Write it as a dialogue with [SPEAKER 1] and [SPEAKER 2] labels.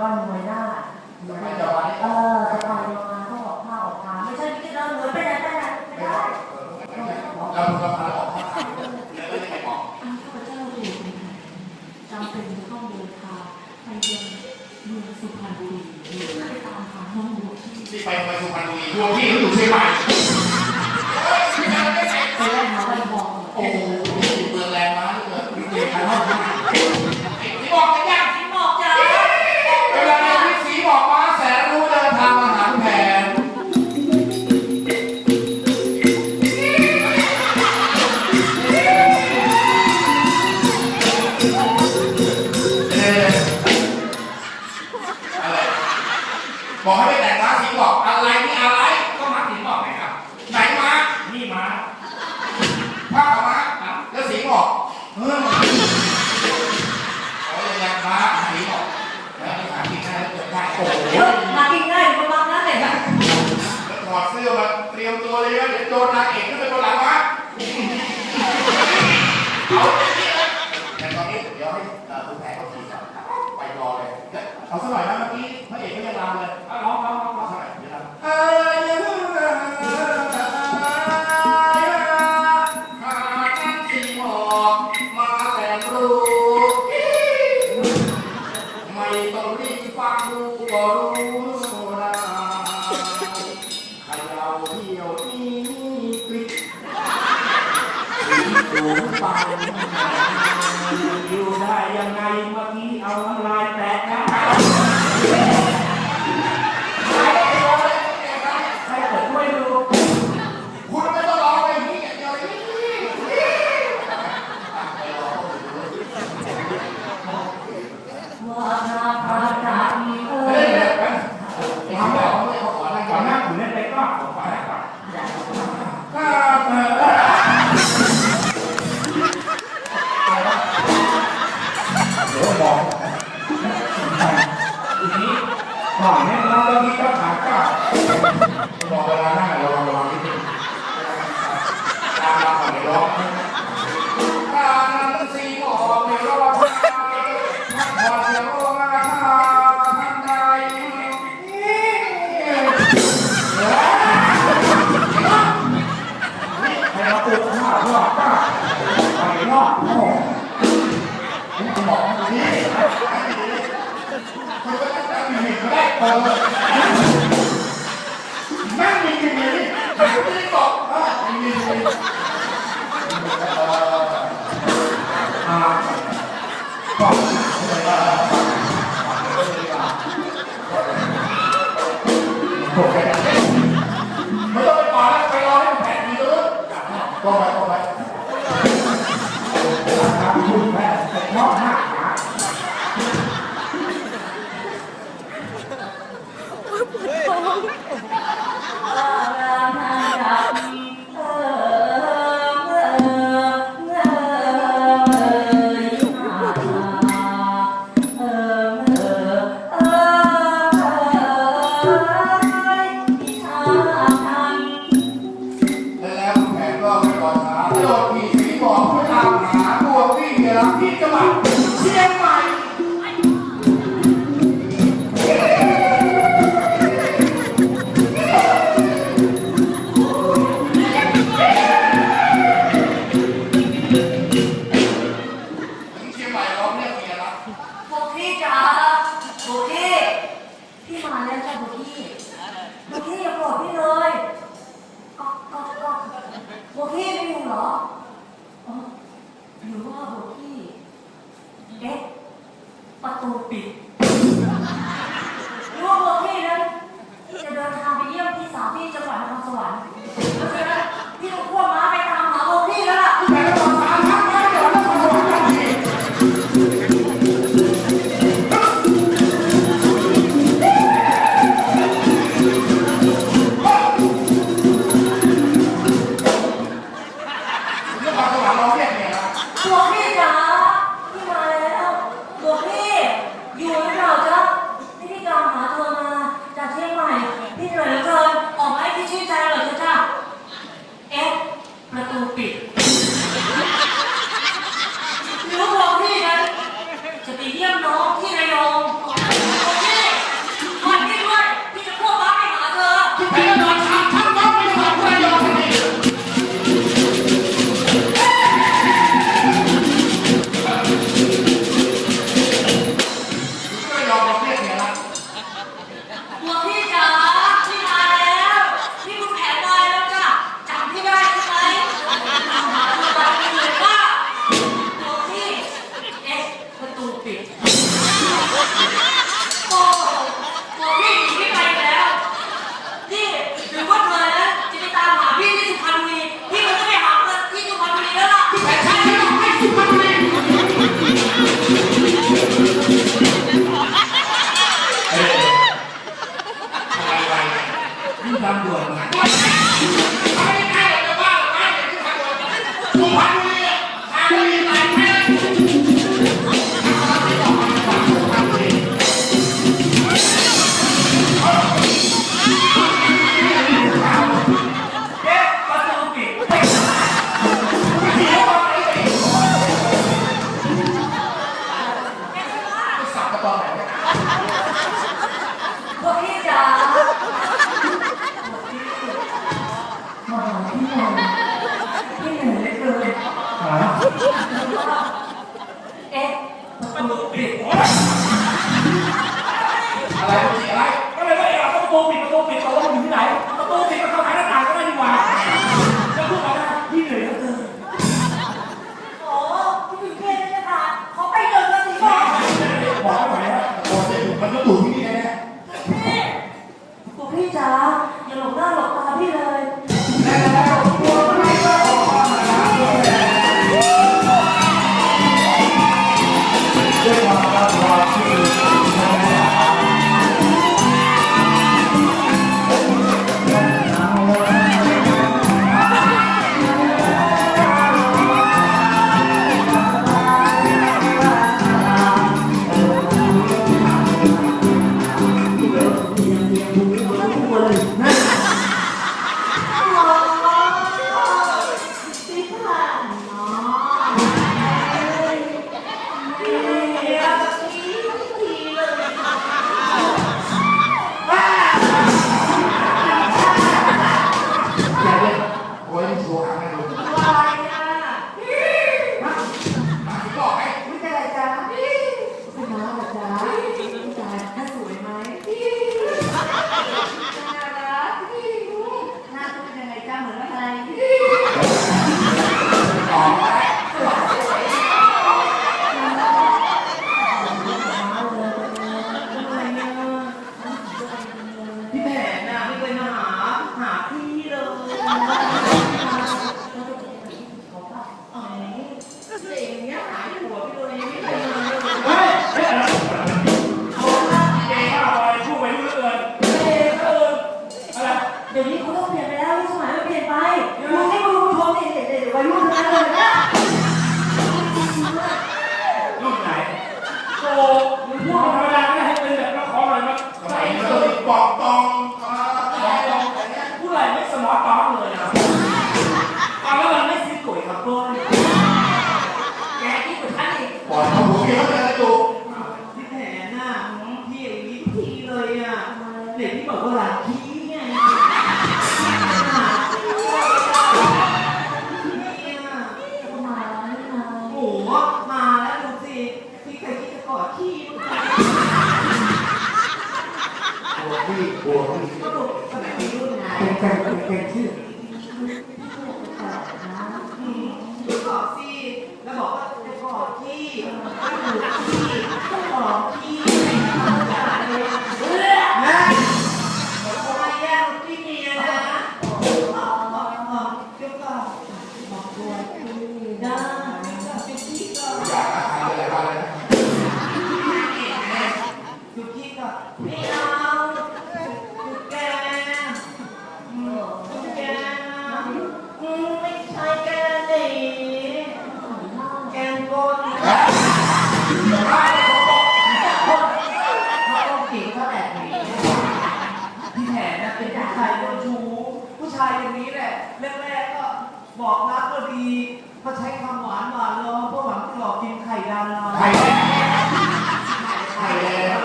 [SPEAKER 1] ว่าหน่วยหน้า
[SPEAKER 2] จะไปจะไป
[SPEAKER 1] เออจะไปมาต้องออกข้าวออกทางไม่ใช่ที่เราหน่วยไปไหนไปไหนไม่ได้
[SPEAKER 2] เราเราพาออกมาทางแล้วก็จะบอก
[SPEAKER 1] ข้าพเจ้าถูกจำเป็นจะต้องเดินทางไปยังเมืองสุพรรณบุรีไปตามหาน้องบัวที่
[SPEAKER 2] ที่ไปไปสุพรรณบุรีดวงที่เขาอยู่เชียงใหม่ เฮ้ยเขาเลยยังม้าสีบอกแล้วนี่หากินได้แล้วเกิดได้โอ้โห
[SPEAKER 1] เดี๋ยวมากินง่ายมันรักนะเห็นไหม
[SPEAKER 2] แล้วถอดเสื้อมาเตรียมตัวเลยนะเดี๋ยวโดนนางเอกขึ้นไปบนหลังม้าเอาแต่ตอนนี้เดี๋ยวให้เอ่อคุณแพรเขาขี่ก่อนไปรอเลย เอาสักหน่อยนะเมื่อกี้พระเอกก็ยังรำเลย
[SPEAKER 3] เอาร้องร้องร้องร้
[SPEAKER 2] เอา สูงไป
[SPEAKER 3] อยู่ได้ยังไงเมื่อกี้เอาน้ำลายแตะ
[SPEAKER 2] ไร
[SPEAKER 3] ก่อ
[SPEAKER 2] น
[SPEAKER 3] เนี่
[SPEAKER 2] ย
[SPEAKER 3] เราเรามีก็ขาก็
[SPEAKER 2] บอกเวลานั่งระวังระวังนิดนึงตามมาก่อนเดี๋ยวร้องก เอ
[SPEAKER 3] อ
[SPEAKER 2] นั่งมีมีมีไม่ได้บอกอะมีมีเออ
[SPEAKER 3] อาก็
[SPEAKER 2] ไม่ต้องไปก่อนแล้วไปรอให้มันแผนดีเลยก็ไป
[SPEAKER 1] เด็
[SPEAKER 2] กที่บ
[SPEAKER 1] อกว่าหลั
[SPEAKER 2] ก
[SPEAKER 3] ขี้ไง
[SPEAKER 4] โอ้
[SPEAKER 5] โห
[SPEAKER 4] มาแล้ว
[SPEAKER 3] ดู
[SPEAKER 5] สิ
[SPEAKER 1] พี่
[SPEAKER 5] ใค
[SPEAKER 3] ร
[SPEAKER 5] ที่
[SPEAKER 4] จะ
[SPEAKER 1] กอดขี้
[SPEAKER 5] มั้
[SPEAKER 1] ง
[SPEAKER 4] ตัวพี่ตัวพี่
[SPEAKER 1] สมัยวัรุ่นไง
[SPEAKER 3] เนแกงเป็นแกงชื่อ
[SPEAKER 1] พี่ยกจะอดสิ
[SPEAKER 4] แล้
[SPEAKER 1] วบอกว่าจะกอดขี้
[SPEAKER 4] 기도입니다.